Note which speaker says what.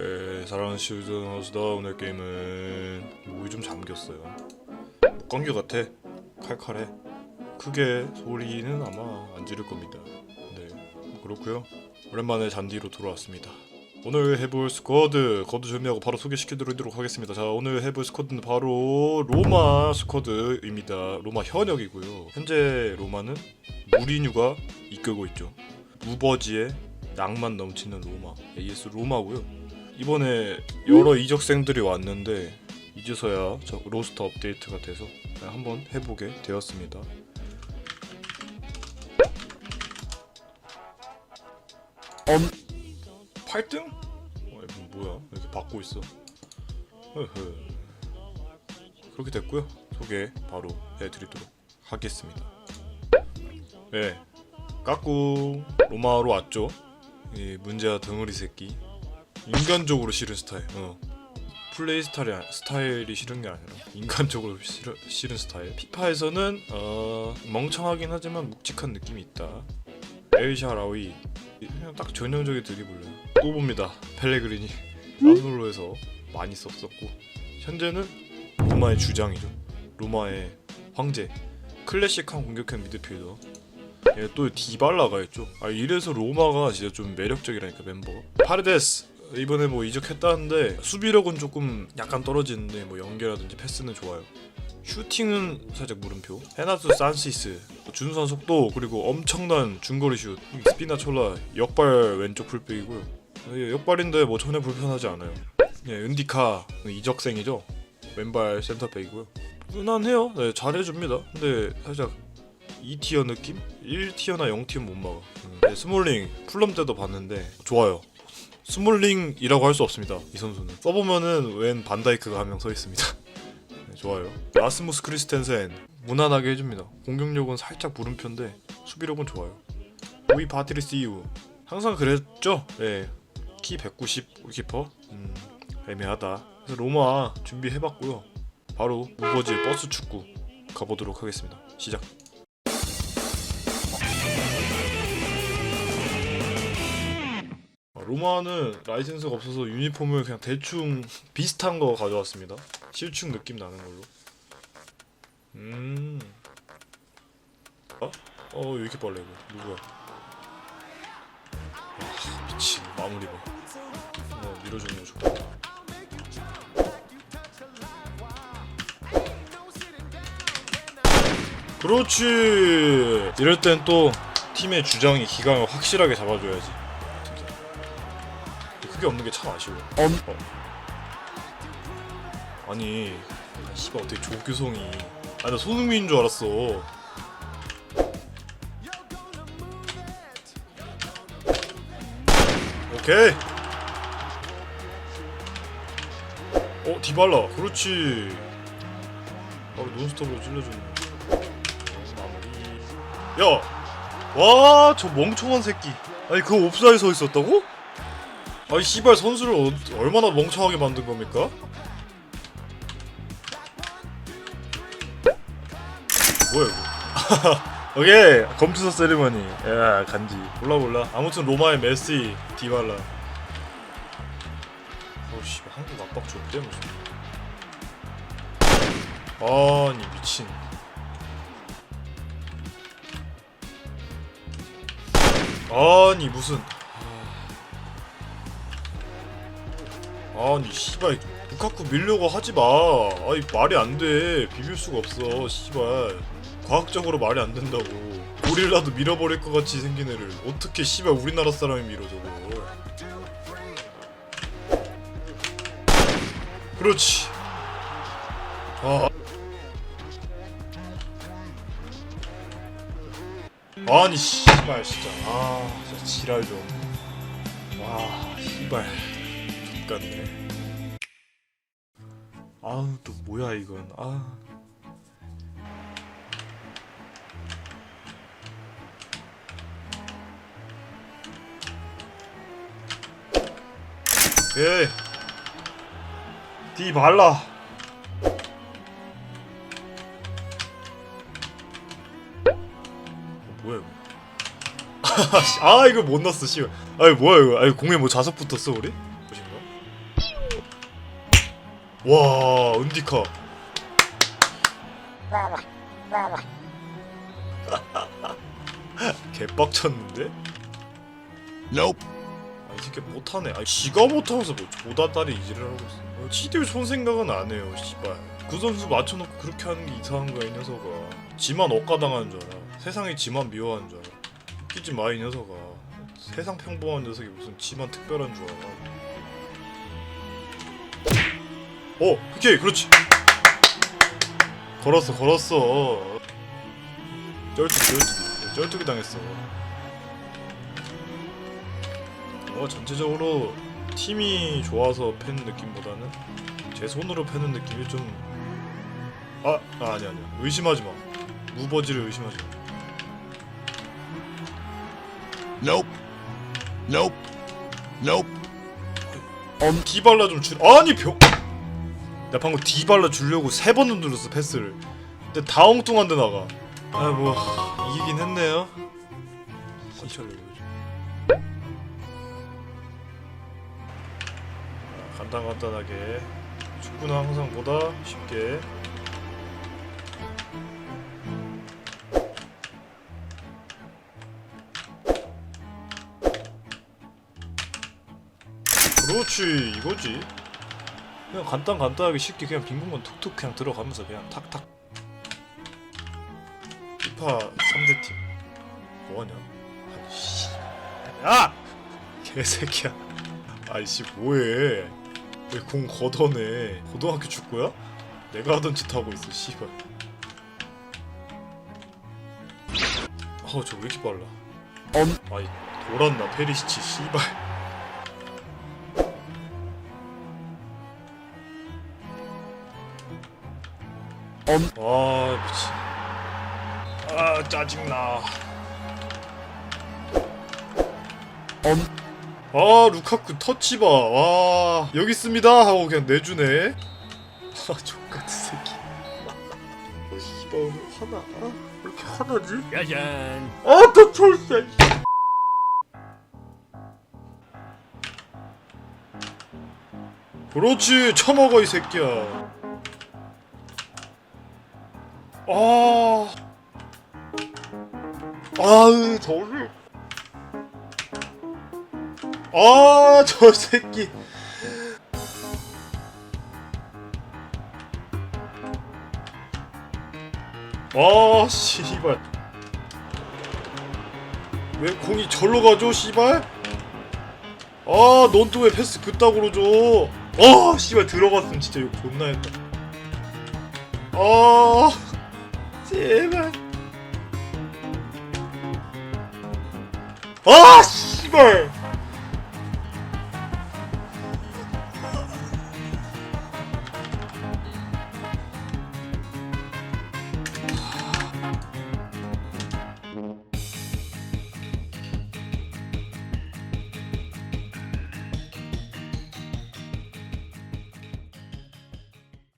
Speaker 1: 예, 사랑하는 시우즈너스다. 오늘 게임은 목이 좀 잠겼어요. 목감기 같아. 칼칼해. 크게 소리는 아마 안 지를 겁니다. 네 그렇고요. 오랜만에 잔디로 돌아왔습니다. 오늘 해볼 스쿼드 거드 정리하고 바로 소개시켜드리도록 하겠습니다. 자 오늘 해볼 스쿼드는 바로 로마 스쿼드입니다. 로마 현역이고요. 현재 로마는 무리뉴가 이끌고 있죠. 무버지의 낭만 넘치는 로마 AS 로마고요 이번에 여러 이적생들이 왔는데 이제서야 저 로스터 업데이트가 돼서 한번 해보게 되었습니다. 엄 8등? 어, 뭐야? 이렇게 받고 있어. 그렇게 됐고요. 소개 바로 해드리도록 하겠습니다. 네, 까꿍 로마로 왔죠. 이 문제와 덩어리 새끼. 인간적으로 싫은 스타일. 어. 플레이 스타일이 아- 스타일이 싫은 게 아니라 인간적으로 싫어, 싫은 스타일. 피파에서는 어, 멍청하긴 하지만 묵직한 느낌이 있다. 엘샤라위 그냥 딱 전형적인 드리블러. 또 봅니다. 펠레그리니 아스놀로에서 많이 썼었고 현재는 로마의 주장이죠. 로마의 황제. 클래식한 공격형 미드필더. 예, 또 디발라가 있죠. 아 이래서 로마가 진짜 좀 매력적이라니까 멤버가. 파르데스 이번에 뭐 이적했다는데 수비력은 조금 약간 떨어지는데 뭐 연계라든지 패스는 좋아요. 슈팅은 살짝 물음표. 헤나스 산시스 준수한 속도 그리고 엄청난 중거리 슛. 스피나촐라 역발 왼쪽 풀백이고요. 예, 역발인데 뭐 전혀 불편하지 않아요. 예, 은디카 이적생이죠. 왼발 센터백이고요. 무난해요. 네, 잘해줍니다. 근데 살짝 2티어 느낌? 1티어나 0티어 못 막아. 음. 네, 스몰링 플럼 때도 봤는데 좋아요. 스몰링이라고 할 수 없습니다. 이 선수는 써보면은 웬 반다이크가 한 명 서 있습니다. 네, 좋아요. 라스무스 크리스텐센 무난하게 해줍니다. 공격력은 살짝 물음표인데 수비력은 좋아요. 오이 바트리스 이후 항상 그랬죠. 네. 키 190 골키퍼. 음, 애매하다. 그래서 로마 준비해봤고요. 바로 우버지 버스 축구 가보도록 하겠습니다. 시작. 로마는 라이센스가 없어서 유니폼을 그냥 대충 비슷한 거 가져왔습니다. 실축 느낌 나는 걸로. 음. 어? 어, 왜 이렇게 빨라 이거? 누구야? 아, 미친 마무리 봐. 어, 밀어주는 거 좋다. 그렇지. 이럴 땐 또 팀의 주장이 기강을 확실하게 잡아줘야지. 그게 없는 게 참 아쉬워. 어. 아니, 아, 씨발 어떻게 조규성이? 아나 손흥민인 줄 알았어. 오케이. 어 디발라, 그렇지. 바로 논스톱으로 찔러주네. 마무리. 야, 와, 저 멍청한 새끼. 아니 그 옵사에 서 있었다고? 아이 씨발 선수를 어, 얼마나 멍청하게 만든 겁니까? 뭐야 이거? 오케이 검투사 세리머니. 야 간지. 몰라 몰라. 아무튼 로마의 메시 디발라. 어 씨발 한국 압박 좋대 무슨. 아니 미친. 아니 무슨 아니 씨발 루카쿠 밀려고 하지 마. 아니 말이 안 돼. 비빌 수가 없어. 씨발. 과학적으로 말이 안 된다고. 고릴라도 밀어버릴 것 같이 생긴 애를 어떻게 씨발 우리나라 사람이 밀어 저거. 그렇지. 아. 아니 씨발 진짜. 아 진짜 지랄 좀. 와 씨발. 같네. 아우 또 뭐야 이건. 아. 예. 디 발라. 어, 뭐야 이거? 아 이거 못 넣었어 씨발. 아이 뭐야 이거? 아이 공에 뭐 자석 붙었어 우리? 와 은디카 개빡쳤는데?
Speaker 2: Nope.
Speaker 1: 아, 이 새끼 못하네. 아, 지가 못하면서 뭐 조다다리 이지를 하고 있어. 어, 지들 손 생각은 안 해요, 씨발. 그 선수 맞춰놓고 그렇게 하는 게 이상한 거야, 이 녀석아. 지만 억가당하는 줄 알아. 세상이 지만 미워하는 줄 알아. 웃기지 마, 이 녀석아. 세상 평범한 녀석이 무슨 지만 특별한 줄 알아. 어, 오케이, 그렇지. 걸었어, 걸었어. 쩔뚝, 쩔뚝, 쩔뚝이 당했어. 어, 전체적으로 팀이 좋아서 패는 느낌보다는 제 손으로 패는 느낌이 좀 아, 아 아니 아니야 의심하지 마 무버지를 의심하지 마
Speaker 2: Nope. Nope. Nope.
Speaker 1: 엄 디발라 좀 줄. 아니 병. 나 방금 디발라 주려고 세 번은 눌렀어 패스를. 근데 다 엉뚱한데 나가. 아 뭐 이기긴 했네요. 아, 간단간단하게 축구는 항상 보다 쉽게. 그렇지 이거지 그냥 간단 간단하게 쉽게 그냥 빈 공간 툭툭 그냥 들어가면서 그냥 탁탁. 피파 3대 팀. 뭐하냐? 아이씨. 야! 개새끼야. 아이씨 뭐해? 왜 공 걷어내? 고등학교 축구야? 내가 하던 짓 하고 있어 씨발. 어우 저왜 이렇게 빨라? 엄. 아이 돌았나 페리시치 씨발 아 미친. 아 짜증나. 아 루카쿠 터치바 와 여기 있습니다. 하고 그냥 내주네. 아 족같은 새끼. 어, 씨발 오늘 화나 아, 왜 이렇게 화나지?
Speaker 2: 짜잔.
Speaker 1: 아또 철새 그렇지 처먹어 이 새끼야 아. 아으 저를 아 저 새끼. 아 씨발. 왜 공이 절로 가죠 씨발? 아 넌 또 왜 패스 그따구로 줘 아 씨발 들어갔으면 진짜 욕 존나 했다. 아 제발. 아 씨발